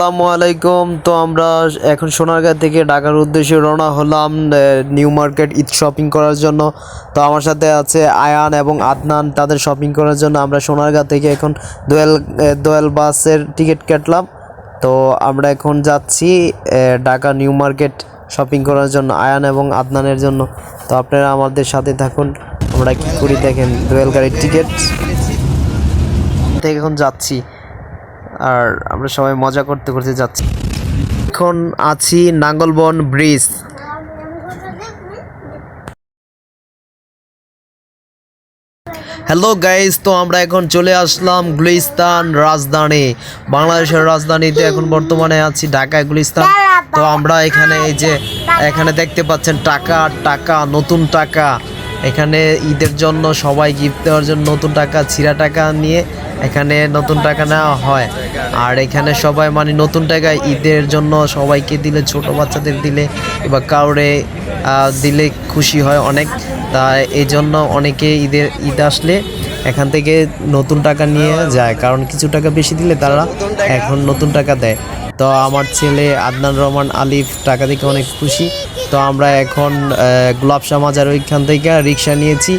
আসসালামু আলাইকুম। তো আমরা এখন সোনারগাঁ থেকে ঢাকার উদ্দেশ্যে রওনা হলাম নিউ মার্কেট ঈদ শপিং করার জন্য। তো আমার সাথে আছে আয়ান এবং আদনান, তাদের শপিং করার জন্য আমরা সোনারগাঁ থেকে এখন দোয়েল দোয়েল বাসের টিকিট কাটলাম। তো আমরা এখন যাচ্ছি ঢাকা নিউ মার্কেট শপিং করার জন্য আয়ান এবং আদনানের জন্য। তো আপনারা আমাদের সাথে থাকুন, আমরা কী করি দেখেন দোয়েল গাড়ির টিকিট। থেকে এখন যাচ্ছি। আর আমরা সবাই মজা করতে করতে যাচ্ছি। এখন আছি নাঙ্গলবন ব্রিজ। হ্যালো গাইজ তো আমরা এখন চলে আসলাম গুলিস্তান রাজধানী। বাংলাদেশের রাজধানীতে এখন বর্তমানে আছি ঢাকায় গুলিস্তান। তো আমরা এখানে এই যে, এখানে দেখতে পাচ্ছেন টাকা টাকা, নতুন টাকা। এখানে ঈদের জন্য সবাই গিফট দেওয়ার জন্য নতুন টাকা, ছিঁড়া টাকা নিয়ে এখানে নতুন টাকা নেওয়া হয়। আর এখানে সবাই মানে নতুন টাকা ঈদের জন্য সবাইকে দিলে, ছোট বাচ্চাদের দিলে বা কাউরে দিলে খুশি হয় অনেক। তা এই জন্য অনেকে ঈদের, ঈদ আসলে এখান থেকে নতুন টাকা নিয়ে যায়। কারণ কিছু টাকা বেশি দিলে তারা এখন নতুন টাকা দেয়। তো আমার ছেলে আদনান রহমান আলিফ টাকা থেকে অনেক খুশি। তো আমরা এখন আহ, গোলাপ শাহ মাজার ওইখান থেকে রিক্সা নিয়েছি।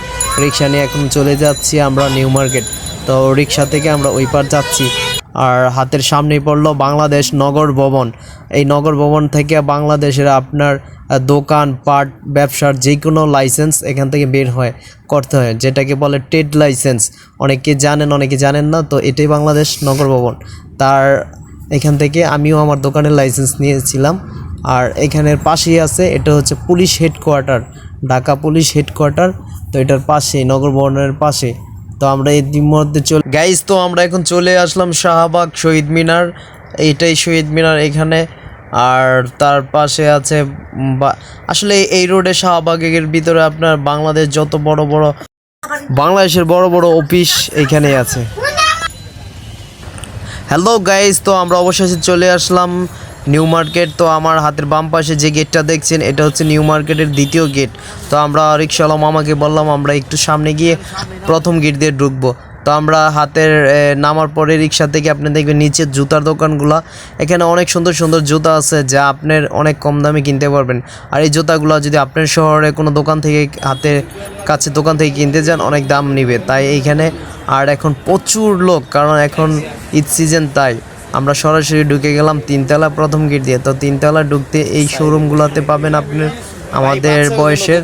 রিক্সা নিয়ে এখন চলে যাচ্ছি আমরা নিউ মার্কেট। তো রিক্সা থেকে আমরা ওই পার যাচ্ছি। আর হাতের সামনেই পড়ল বাংলাদেশ নগর ভবন। এই নগর ভবন থেকে বাংলাদেশের আপনার দোকান পাট ব্যবসার যে কোনো লাইসেন্স এখান থেকে বের হয় করতে হয় যেটাকে বলে ট্রেড লাইসেন্স। অনেকে জানেন অনেকে জানেন না তো এটাই বাংলাদেশ নগর ভবন। তার এখান থেকে আমিও আমার দোকানের লাইসেন্স নিয়েছিলাম। আর এখানের পাশেই আছে, এটা হচ্ছে police headquarter, Dhaka police headquarter. তো এটার পাশেই নগর ভবনের পাশে। তো আমরা এর মধ্যে চলে গাইজ তো আমরা এখন চলে আসলাম শাহবাগ শহীদ মিনার। এইটাই শহীদ মিনার এখানে। আর তার পাশে আছে আসলে এই রোডে শাহবাগের ভিতরে আপনার বাংলাদেশ যত বড় বড় বাংলাদেশের বড় বড় অফিস এখানে আছে। হ্যালো গাইজ তো আমরা অবশেষে চলে আসলাম নিউ মার্কেট, তো আমার হাতের বাম পাশে যে গেটটা দেখছেন, এটা হচ্ছে নিউ মার্কেটের দ্বিতীয় গেট তো আমরা রিক্সাওয়ালা মামাকে বললাম, আমরা একটু সামনে গিয়ে প্রথম গেট দিয়ে ঢুকবো। তো আমরা হাতের নামার পরে রিক্সা থেকে আপনি দেখবেন নিচে জুতার দোকানগুলো, এখানে অনেক সুন্দর সুন্দর জুতা আছে যা আপনার অনেক কম দামে কিনতে পারবেন। আর এই জুতাগুলো যদি আপনার শহরে কোনো দোকান থেকে, হাতের কাছে দোকান থেকে কিনতে যান, অনেক দাম নিবে। তাই এইখানে আর এখন প্রচুর লোক, কারণ এখন ঈদ সিজন তাই। আমরা সরাসরি ঢুকে গেলাম তিনতলা প্রথম গেট দিয়ে। তো তিনতলা ঢুকতে এই শোরুমগুলোতে পাবেন আপনি আমাদের বয়সের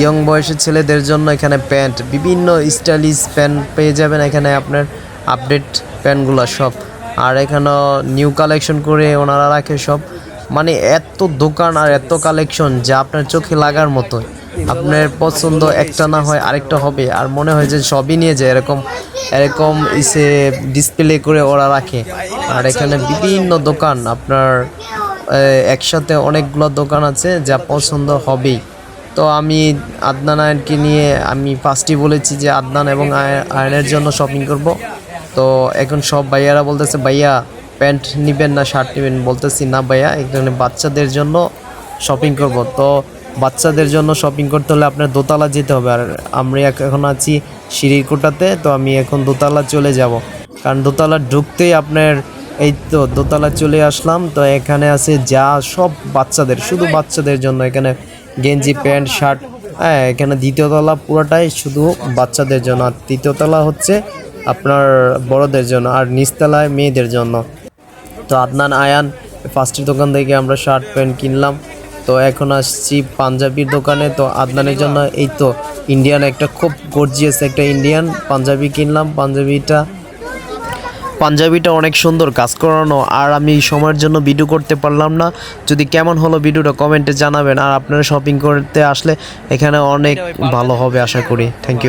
ইয়ং বয়সের ছেলেদের জন্য এখানে প্যান্ট, বিভিন্ন স্টাইলিশ প্যান্ট পেয়ে যাবেন এখানে আপনার আপডেট প্যান্টগুলো সব। আর এখানেও নিউ কালেকশন করে ওনারা রাখে সব। মানে এত দোকান আর এত কালেকশন যা আপনার চোখে লাগার মতো আপনার পছন্দ একটা না হয় আরেকটা হবে, আর মনে হয় যে সবই নিয়ে যায় এরকম এরকম ইসে ডিসপ্লে করে ওরা রাখে। আর এখানে বিভিন্ন দোকান, আপনার একসাথে অনেকগুলো দোকান আছে যা পছন্দ হবেই। তো আমি আদনান আয়নকে নিয়ে আমি ফার্স্টই বলেছি যে আদনান এবং আয়- আয়নের জন্য শপিং করব। তো এখন সব ভাইয়ারা বলতেছে, ভাইয়া, প্যান্ট নেবেন না, শার্ট নেবেন? বলতেছি, না ভাইয়া, এখানে বাচ্চাদের জন্য শপিং করব। তো বাচ্চাদের জন্য শপিং করতে হলে আপনার দোতলা যেতে হবে। আর আমরা এখন আছি সিঁড়ির কোটাতে, তো আমি এখন দোতলা চলে যাব। কারণ দোতলা ঢুকতেই আপনার এই তো দোতলা চলে আসলাম, তো এখানে আছে যা সব বাচ্চাদের, শুধু বাচ্চাদের জন্য। এখানে গেঞ্জি, প্যান্ট, শার্ট হ্যাঁ এখানে দ্বিতীয়তলা পুরোটাই শুধু বাচ্চাদের জন্য। আর তৃতীয়তলা হচ্ছে আপনার বড়দের জন্য আর নিচতলায় মেয়েদের জন্য। তো আদনান, আয়ান ফার্স্টের দোকান থেকে আমরা শার্ট, প্যান্ট কিনলাম। তো এখন আসছি পাঞ্জাবির দোকানে। তো আদনানের জন্য এই তো ইন্ডিয়ান একটা খুব গর্জিয়াস একটা ইন্ডিয়ান পাঞ্জাবি কিনলাম। পাঞ্জাবিটা পাঞ্জাবিটা অনেক সুন্দর কাজ করানো। আর আমি সময়ের জন্য ভিডিও করতে পারলাম না। যদি কেমন হলো ভিডিওটা কমেন্টে জানাবেন। আর আপনারা শপিং করতে আসলে এখানে অনেক ভালো হবে আশা করি। Thank you